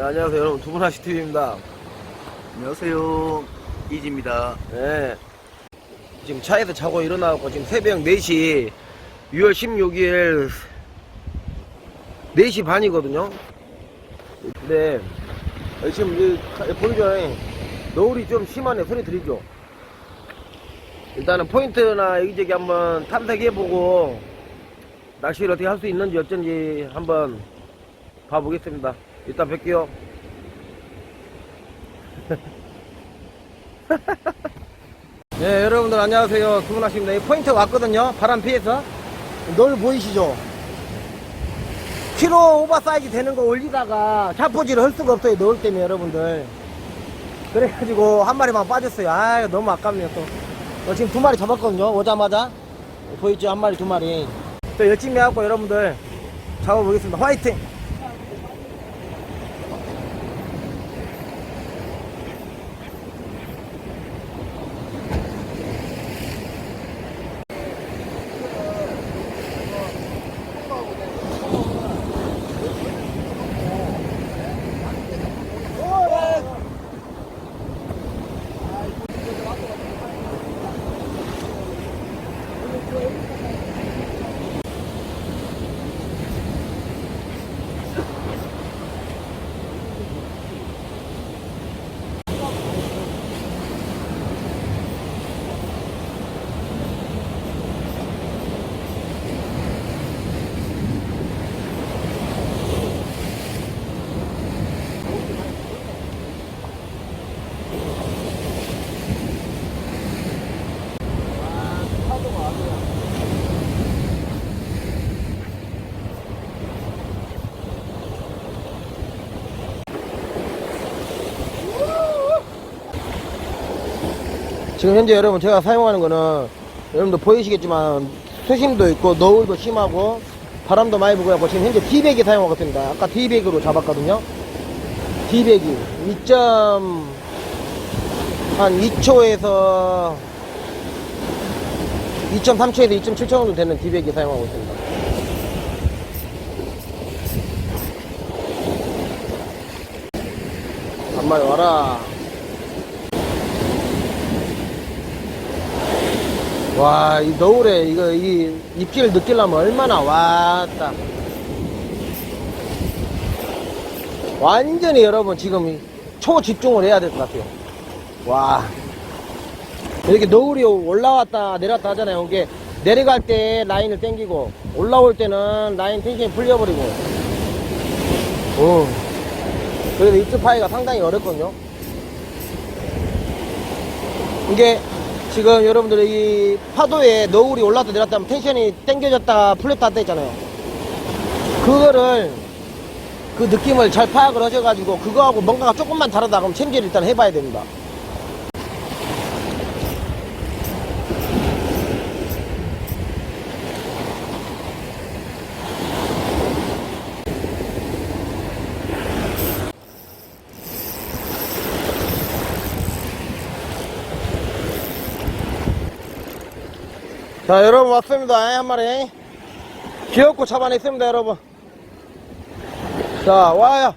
네, 안녕하세요 여러분 두분하시 TV입니다. 안녕하세요. 이지입니다. 네. 지금 차에서 자고 일어나고 지금 새벽 4시 6월 16일 4시 반이거든요. 근데 지금 이 보이죠? 노을이 좀 심하네 소리 들리죠? 일단은 포인트나 여기저기 한번 탐색해보고 낚시를 어떻게 할 수 있는지 어쩐지 한번 봐보겠습니다. 이따 뵐게요. 네, 여러분들 안녕하세요. 두분하십니다. 이 포인트 왔거든요. 바람 피해서. 널 보이시죠? 키로 오버사이즈 되는 거 올리다가 자포질을 할 수가 없어요. 넣을 때문에 여러분들. 그래가지고 한 마리만 빠졌어요. 아 너무 아깝네요 또. 어, 지금 두 마리 잡았거든요. 오자마자. 보이죠? 한 마리, 두 마리. 또 열심히 해갖고 여러분들 잡아보겠습니다. 화이팅! 지금 현재 여러분 제가 사용하는 거는 여러분들 보이시겠지만 수심도 있고 너울도 심하고 바람도 많이 불고 하고 지금 현재 D백이 사용하고 있습니다. 아까 D백으로 잡았거든요. D백이 2점 한 2초에서 2.3초에서 2.7초 정도 되는 D백이 사용하고 있습니다. 한 마리 와라. 와, 이 노을에 이거 이 입질을 느끼려면 얼마나 왔다. 완전히 여러분 지금 초집중을 해야 될 것 같아요. 와. 이렇게 노을이 올라왔다 내렸다 하잖아요. 이게 내려갈 때 라인을 당기고 올라올 때는 라인 텐션이 풀려버리고. 오. 그래서 입질 파이가 상당히 어렵거든요. 이게 지금 여러분들 이 파도에 너울이 올랐다 내렸다 하면 텐션이 당겨졌다 풀렸다 했다 했잖아요. 그거를 그 느낌을 잘 파악을 하셔가지고 그거하고 뭔가가 조금만 다르다 그러면 챔질을 일단 해봐야 됩니다. 자 여러분 왔습니다. 한 마리. 귀엽고 잡아냈습니다 여러분. 자 와요.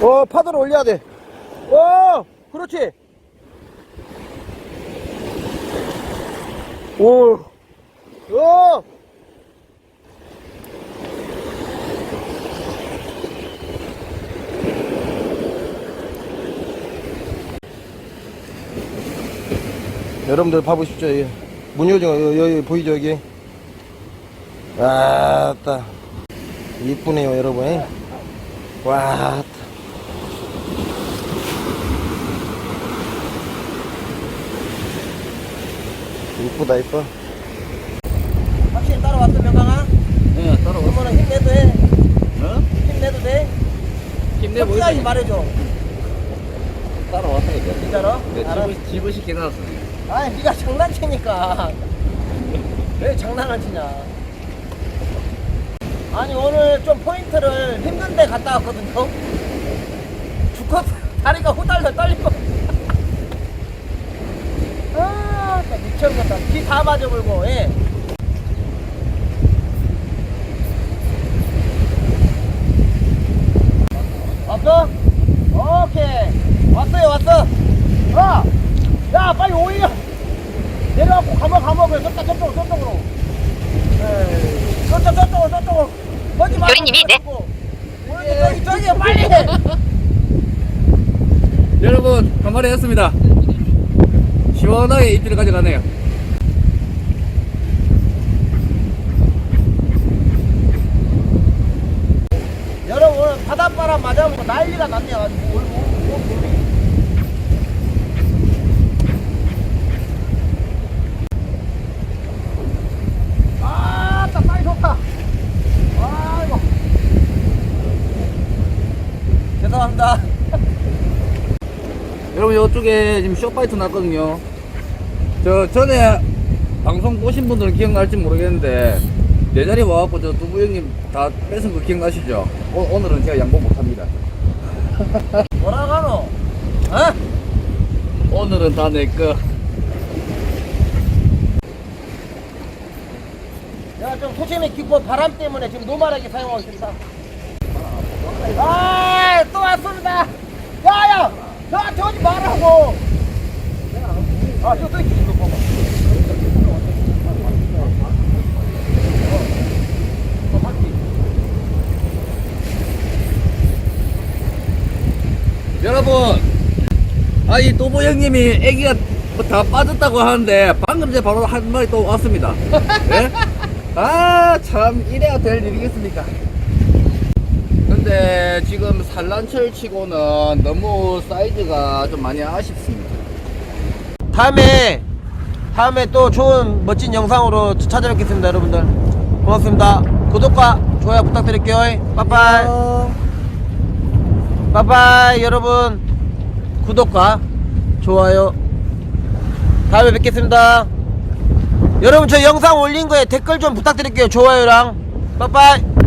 오 파도를 올려야 돼오 그렇지. 오 오! 여러분들 봐보십시오. 이 문효정 여기, 여기 보이죠 여기? 와따 이쁘네요 여러분. 와따 이쁘다 이뻐. 확실히 따라왔어 명강아? 네, 따라와. 그러면 힘내도 해. 어? 힘내도 돼. 힘내 끝까지 말해줘. 따라왔다니까. 진짜로? 네. 집을, 집을 시켜 놨어. 아, 네가 장난치니까. 왜 장난을 치냐? 아니 오늘 좀 포인트를 힘든데 갔다 왔거든요. 죽었어. 다리가 후달려 떨리고. 아, 나 미쳐버렸다. 비다 맞아불고. 예. 왔어? 오케이. 왔어요, 왔어. 어! 야, 빨리 오히려. 내려갖고 그래, 저쪽, 저쪽으로, 저쪽으로. 에이, 저쪽, 저쪽으로, 저쪽으로. 요리님이, 네. 저기, 저기, 저기, 빨리. 여러분 한 마리 했습니다 시원하게 입질을 가져가네요 여러분, 바닷바람 맞아보고 난리가 났네요. 아주 올, 올, 올, 올. 아따 빨리 좋다 아이고 죄송합니다 이쪽에 지금 쇼파이트 났거든요. 저 전에 방송 보신 분들은 기억날지 모르겠는데 내 자리 와갖고 저 두부 형님 다 뺏은 거 기억나시죠? 오, 오늘은 제가 양보 못합니다. 하노? 어? 오늘은 다 내꺼 내가 좀 소심이 깊고 바람 때문에 지금 노멀하게 사용하고 있습니다. 아 또 왔습니다. 야 야 저한테 오지 말라고 아또 있지 이거 봐봐? 여러분 아이 또보 형님이 애기가 다 빠졌다고 하는데 방금 전에 바로 한 마리 또 왔습니다 예? 아참 이래야 될 일이겠습니까 근데 지금 산란철 치고는 너무 사이즈가 좀 많이 아쉽습니다. 다음에 다음에 또 좋은 멋진 영상으로 찾아뵙겠습니다 여러분들. 고맙습니다. 구독과 좋아요 부탁드릴게요. 빠빠이. 빠빠이 여러분. 구독과 좋아요. 다음에 뵙겠습니다. 여러분 저 영상 올린 거에 댓글 좀 부탁드릴게요. 좋아요랑. 빠빠이